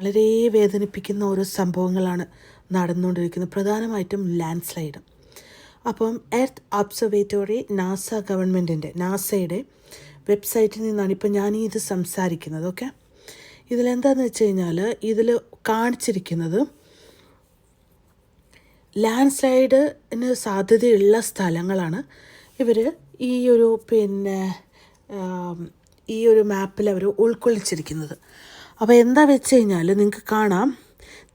വളരെ വേദനിപ്പിക്കുന്ന ഓരോ സംഭവങ്ങളാണ് നടന്നുകൊണ്ടിരിക്കുന്നത്. പ്രധാനമായിട്ടും ലാൻഡ് സ്ലൈഡ് അപ്പം എർത്ത് ഒബ്സർവേറ്റോറി നാസ ഗവൺമെന്റിന്റെ നാസയുടെ വെബ്സൈറ്റിൽ നിന്നാണ് ഇപ്പം ഞാൻ ഇത് സംസാരിക്കുന്നത് ഓക്കെ? ഇതിലെന്താണെന്ന് വെച്ച് കഴിഞ്ഞാൽ ഇതിൽ കാണിച്ചിരിക്കുന്നത് ലാൻഡ് സ്ലൈഡിന് സാധ്യതയുള്ള സ്ഥലങ്ങളാണ്. ഇവർ ഈ ഒരു പിന്നെ ഈ ഒരു മാപ്പിൽ അവർ ഉൾക്കൊള്ളിച്ചിരിക്കുന്നത്. അപ്പോൾ എന്താ വെച്ച് കഴിഞ്ഞാൽ നിങ്ങൾക്ക് കാണാം.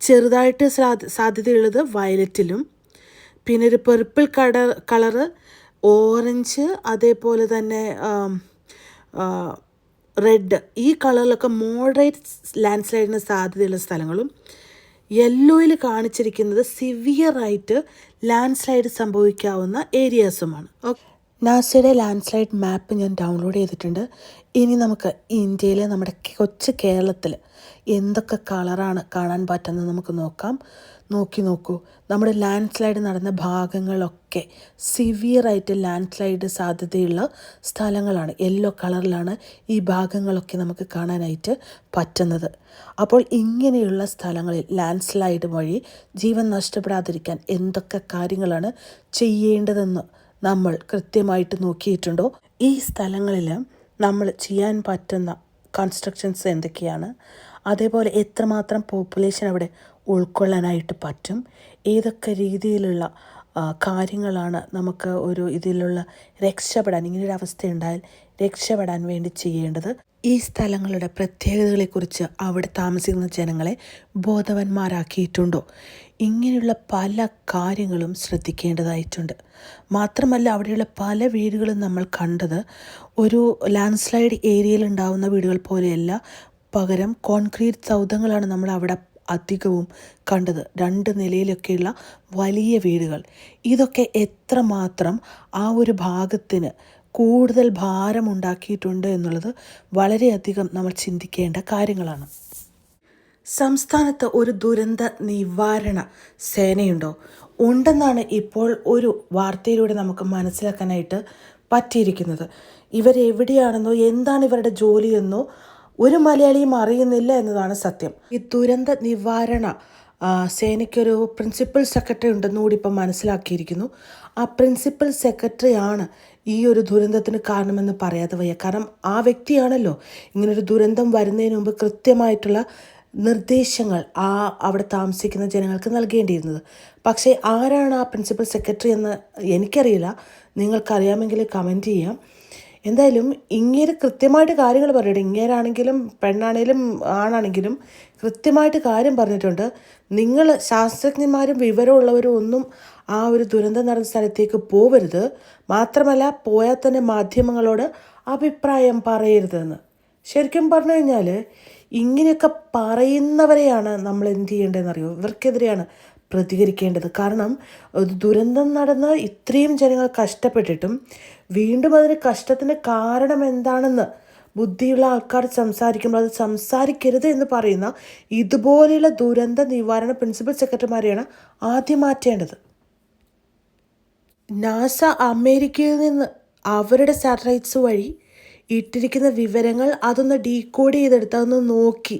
ചെറുതായിട്ട് സാധ്യതയുള്ളത് വയലറ്റിലും പിന്നെ ഒരു പെർപ്പിൾ കളർ കളറ് ഓറഞ്ച് അതേപോലെ തന്നെ റെഡ് ഈ കളറിലൊക്കെ മോഡറേറ്റ് ലാൻഡ് സ്ലൈഡിന് സാധ്യതയുള്ള സ്ഥലങ്ങളും യെല്ലോയിൽ കാണിച്ചിരിക്കുന്നത് സിവിയറായിട്ട് ലാൻഡ് സ്ലൈഡ് സംഭവിക്കാവുന്ന ഏരിയാസുമാണ് നാസയുടെ ലാൻഡ് സ്ലൈഡ് മാപ്പ് ഞാൻ ഡൗൺലോഡ് ചെയ്തിട്ടുണ്ട്. ഇനി നമുക്ക് ഇന്ത്യയിലെ നമ്മുടെ കൊച്ചു കേരളത്തിൽ എന്തൊക്കെ കളറാണ് കാണാൻ പറ്റുന്നത് നമുക്ക് നോക്കാം. നോക്കി നോക്കൂ. നമ്മുടെ ലാൻഡ് സ്ലൈഡ് നടന്ന ഭാഗങ്ങളൊക്കെ സിവിയറായിട്ട് ലാൻഡ് സ്ലൈഡ് സാധ്യതയുള്ള സ്ഥലങ്ങളാണ്. യെല്ലോ കളറിലാണ് ഈ ഭാഗങ്ങളൊക്കെ നമുക്ക് കാണാനായിട്ട് പറ്റുന്നത്. അപ്പോൾ ഇങ്ങനെയുള്ള സ്ഥലങ്ങളിൽ ലാൻഡ് സ്ലൈഡ് വഴി ജീവൻ നഷ്ടപ്പെടാതിരിക്കാൻ എന്തൊക്കെ കാര്യങ്ങളാണ് ചെയ്യേണ്ടതെന്ന് നമ്മൾ കൃത്യമായിട്ട് നോക്കിയിട്ടുണ്ടോ? ഈ സ്ഥലങ്ങളിൽ നമ്മൾ ചെയ്യാൻ പറ്റുന്ന കൺസ്ട്രക്ഷൻസ് എന്തൊക്കെയാണ്? അതേപോലെ എത്രമാത്രം പോപ്പുലേഷൻ അവിടെ ഉൾക്കൊള്ളാനായിട്ട് പറ്റും? ഏതൊക്കെ രീതിയിലുള്ള കാര്യങ്ങളാണ് നമുക്ക് ഒരു ഇതിലുള്ള രക്ഷപ്പെടാൻ ഇങ്ങനെ ഒരു അവസ്ഥയുണ്ടായാൽ രക്ഷപ്പെടാൻ വേണ്ടി ചെയ്യേണ്ടത്. ഈ സ്ഥലങ്ങളുടെ പ്രത്യേകതകളെക്കുറിച്ച് അവിടെ താമസിക്കുന്ന ജനങ്ങളെ ബോധവാന്മാരാക്കിയിട്ടുണ്ടോ? ഇങ്ങനെയുള്ള പല കാര്യങ്ങളും ശ്രദ്ധിക്കേണ്ടതായിട്ടുണ്ട്. മാത്രമല്ല അവിടെയുള്ള പല വീടുകളും നമ്മൾ കണ്ടത് ഒരു ലാൻഡ് സ്ലൈഡ് ഏരിയയിൽ ഉണ്ടാവുന്ന വീടുകൾ പോലെയല്ല. പകരം കോൺക്രീറ്റ് സൗധങ്ങളാണ് നമ്മൾ അവിടെ അധികവും കണ്ടത്. രണ്ട് നിലയിലൊക്കെയുള്ള വലിയ വീടുകൾ. ഇതൊക്കെ എത്രമാത്രം ആ ഒരു ഭാഗത്തിന് കൂടുതൽ ഭാരമുണ്ടാക്കിയിട്ടുണ്ട് എന്നുള്ളത് വളരെയധികം നമ്മൾ ചിന്തിക്കേണ്ട കാര്യങ്ങളാണ്. സംസ്ഥാനത്ത് ഒരു ദുരന്ത നിവാരണ സേനയുണ്ടോ? ഉണ്ടെന്നാണ് ഇപ്പോൾ ഒരു വാർത്തയിലൂടെ നമുക്ക് മനസ്സിലാക്കാനായിട്ട് പറ്റിയിരിക്കുന്നത്. ഇവരെവിടെയാണെന്നോ എന്താണ് ഇവരുടെ ജോലിയെന്നോ ഒരു മലയാളിയും അറിയുന്നില്ല എന്നതാണ് സത്യം. ഈ ദുരന്ത നിവാരണ സേനയ്ക്കൊരു പ്രിൻസിപ്പൽ സെക്രട്ടറി ഉണ്ടെന്ന് കൂടി ഇപ്പം മനസ്സിലാക്കിയിരിക്കുന്നു. ആ പ്രിൻസിപ്പൽ സെക്രട്ടറിയാണ് ഈ ഒരു ദുരന്തത്തിന് കാരണമെന്ന് പറയാതെ വയ്യ. കാരണം ആ വ്യക്തിയാണല്ലോ ഇങ്ങനൊരു ദുരന്തം വരുന്നതിന് മുമ്പ് കൃത്യമായിട്ടുള്ള നിർദ്ദേശങ്ങൾ ആ അവിടെ താമസിക്കുന്ന ജനങ്ങൾക്ക് നൽകേണ്ടിയിരുന്നത്. പക്ഷേ ആരാണ് ആ പ്രിൻസിപ്പൽ സെക്രട്ടറി എന്ന് എനിക്കറിയില്ല. നിങ്ങൾക്കറിയാമെങ്കിൽ കമന്റ് ചെയ്യാം. എന്തായാലും ഇങ്ങേര് കൃത്യമായിട്ട് കാര്യങ്ങൾ പറഞ്ഞിട്ട് ഇങ്ങേരാണെങ്കിലും പെണ്ണാണെങ്കിലും ആണാണെങ്കിലും കൃത്യമായിട്ട് കാര്യം പറഞ്ഞിട്ടുണ്ട്. നിങ്ങൾ ശാസ്ത്രജ്ഞന്മാരും വിവരമുള്ളവരും ഒന്നും ആ ഒരു ദുരന്തം നടന്ന സ്ഥലത്തേക്ക് പോവരുത്. മാത്രമല്ല പോയാൽ തന്നെ മാധ്യമങ്ങളോട് അഭിപ്രായം പറയരുതെന്ന്. ശരിക്കും പറഞ്ഞു കഴിഞ്ഞാൽ ഇങ്ങനെയൊക്കെ പറയുന്നവരെയാണ് നമ്മൾ എന്ത് ചെയ്യേണ്ടതെന്നറിയോ? ഇവർക്കെതിരെയാണ് പ്രതികരിക്കേണ്ടത്. കാരണം ദുരന്തം നടന്ന് ഇത്രയും ജനങ്ങൾ കഷ്ടപ്പെട്ടിട്ടും വീണ്ടും അതിന് കഷ്ടത്തിന് കാരണം എന്താണെന്ന് ബുദ്ധിയുള്ള ആൾക്കാർ സംസാരിക്കുമ്പോൾ അത് സംസാരിക്കരുത് എന്ന് പറയുന്ന ഇതുപോലെയുള്ള ദുരന്ത നിവാരണ പ്രിൻസിപ്പൽ സെക്രട്ടറിമാരെയാണ് ആദ്യം മാറ്റേണ്ടത്. നാസ അമേരിക്കയിൽ നിന്ന് അവരുടെ സാറ്റലൈറ്റ്സ് വഴി ഇട്ടിരിക്കുന്ന വിവരങ്ങൾ അതൊന്ന് ഡീകോഡ് ചെയ്തെടുത്ത് അതൊന്ന് നോക്കി.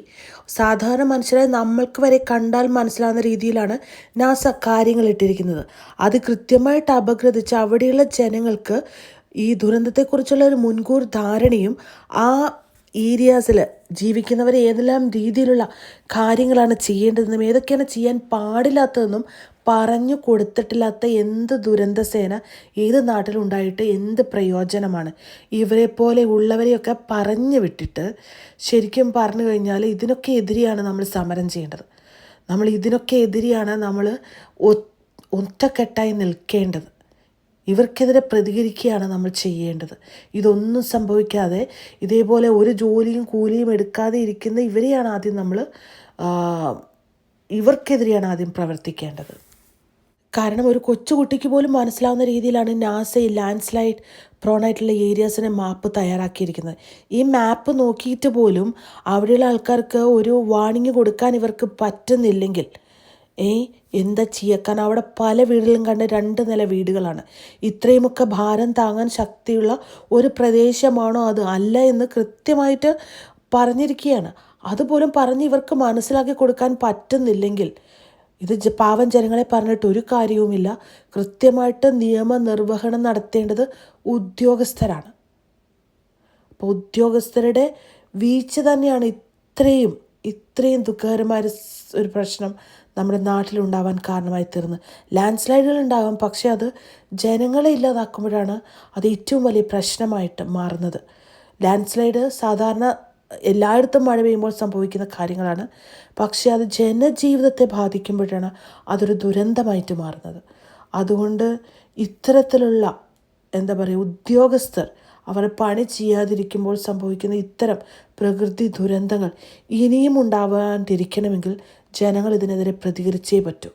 സാധാരണ മനുഷ്യരെ നമ്മൾക്ക് വരെ കണ്ടാൽ മനസ്സിലാവുന്ന രീതിയിലാണ് നാസ കാര്യങ്ങൾ ഇട്ടിരിക്കുന്നത്. അത് കൃത്യമായിട്ട് അപഗ്രഥിച്ച് അവിടെയുള്ള ജനങ്ങൾക്ക് ഈ ദുരന്തത്തെക്കുറിച്ചുള്ള ഒരു മുൻകൂർ ധാരണയും ആ ഏരിയാസിൽ ജീവിക്കുന്നവർ ഏതെല്ലാം രീതിയിലുള്ള കാര്യങ്ങളാണ് ചെയ്യേണ്ടതെന്നും ഏതൊക്കെയാണ് ചെയ്യാൻ പാടില്ലാത്തതെന്നും പറഞ്ഞു കൊടുത്തിട്ടില്ലാത്ത എന്ത് ദുരന്തസേന ഏത് നാട്ടിലുണ്ടായിട്ട് എന്ത് പ്രയോജനമാണ്? ഇവരെ പോലെ ഉള്ളവരെയൊക്കെ പറഞ്ഞു വിട്ടിട്ട് ശരിക്കും പറഞ്ഞു കഴിഞ്ഞാൽ ഇതിനൊക്കെ എതിരെയാണ് നമ്മൾ സമരം ചെയ്യേണ്ടത്. നമ്മൾ ഇതിനൊക്കെ എതിരെയാണ് നമ്മൾ ഒറ്റക്കെട്ടായി നിൽക്കേണ്ടത്. ഇവർക്കെതിരെ പ്രതികരിക്കുകയാണ് നമ്മൾ ചെയ്യേണ്ടത്. ഇതൊന്നും സംഭവിക്കാതെ ഇതേപോലെ ഒരു ജോലിയും കൂലിയും എടുക്കാതെ ഇരിക്കുന്ന ഇവരെയാണ് ആദ്യം നമ്മൾ ഇവർക്കെതിരെയാണ് ആദ്യം പ്രവർത്തിക്കേണ്ടത്. കാരണം ഒരു കൊച്ചുകുട്ടിക്ക് പോലും മനസ്സിലാവുന്ന രീതിയിലാണ് നാസ ഈ ലാൻഡ് സ്ലൈഡ് പ്രോണായിട്ടുള്ള ഏരിയാസിനെ മാപ്പ് തയ്യാറാക്കിയിരിക്കുന്നത്. ഈ മാപ്പ് നോക്കിയിട്ട് പോലും അവിടെയുള്ള ആൾക്കാർക്ക് ഒരു വാണിംഗ് കൊടുക്കാൻ ഇവർക്ക് പറ്റുന്നില്ലെങ്കിൽ ഏ എന്താ ചെയ്യുക കാരണം അവിടെ പല വീടുകളും കണ്ട് രണ്ട് നില വീടുകളാണ്. ഇത്രയുമൊക്കെ ഭാരം താങ്ങാൻ ശക്തിയുള്ള ഒരു പ്രദേശമാണോ അത്? അല്ല എന്ന് കൃത്യമായിട്ട് പറഞ്ഞിരിക്കുകയാണ്. അതുപോലും പറഞ്ഞ് ഇവർക്ക് മനസ്സിലാക്കി കൊടുക്കാൻ പറ്റുന്നില്ലെങ്കിൽ ഇത് പാവം ജനങ്ങളെ പറഞ്ഞിട്ട് ഒരു കാര്യവുമില്ല. കൃത്യമായിട്ട് നിയമനിർവഹണം നടത്തേണ്ടത് ഉദ്യോഗസ്ഥരാണ്. അപ്പോൾ ഉദ്യോഗസ്ഥരുടെ വീഴ്ച തന്നെയാണ് ഇത്രയും ഇത്രയും ദുഃഖകരമായ ഒരു പ്രശ്നം നമ്മുടെ നാട്ടിലുണ്ടാവാൻ കാരണമായി തീർന്നത്. ലാൻഡ് സ്ലൈഡുകൾ ഉണ്ടാകാം പക്ഷേ അത് ജനങ്ങളെ ഇല്ലാതാക്കുമ്പോഴാണ് അത് ഏറ്റവും വലിയ പ്രശ്നമായിട്ട് മാറുന്നത്. ലാൻഡ് സ്ലൈഡ് സാധാരണ എല്ലായിടത്തും മഴ പെയ്യുമ്പോൾ സംഭവിക്കുന്ന കാര്യങ്ങളാണ്. പക്ഷേ അത് ജനജീവിതത്തെ ബാധിക്കുമ്പോഴാണ് അതൊരു ദുരന്തമായിട്ട് മാറുന്നത്. അതുകൊണ്ട് ഇത്തരത്തിലുള്ള എന്താ പറയുക ഉദ്യോഗസ്ഥർ അവർ പണി ചെയ്യാതിരിക്കുമ്പോൾ സംഭവിക്കുന്ന ഇത്തരം പ്രകൃതി ദുരന്തങ്ങൾ ഇനിയും ഉണ്ടാവാണ്ടിരിക്കണമെങ്കിൽ ജനങ്ങൾ ഇതിനെതിരെ പ്രതികരിച്ചേ പറ്റൂ.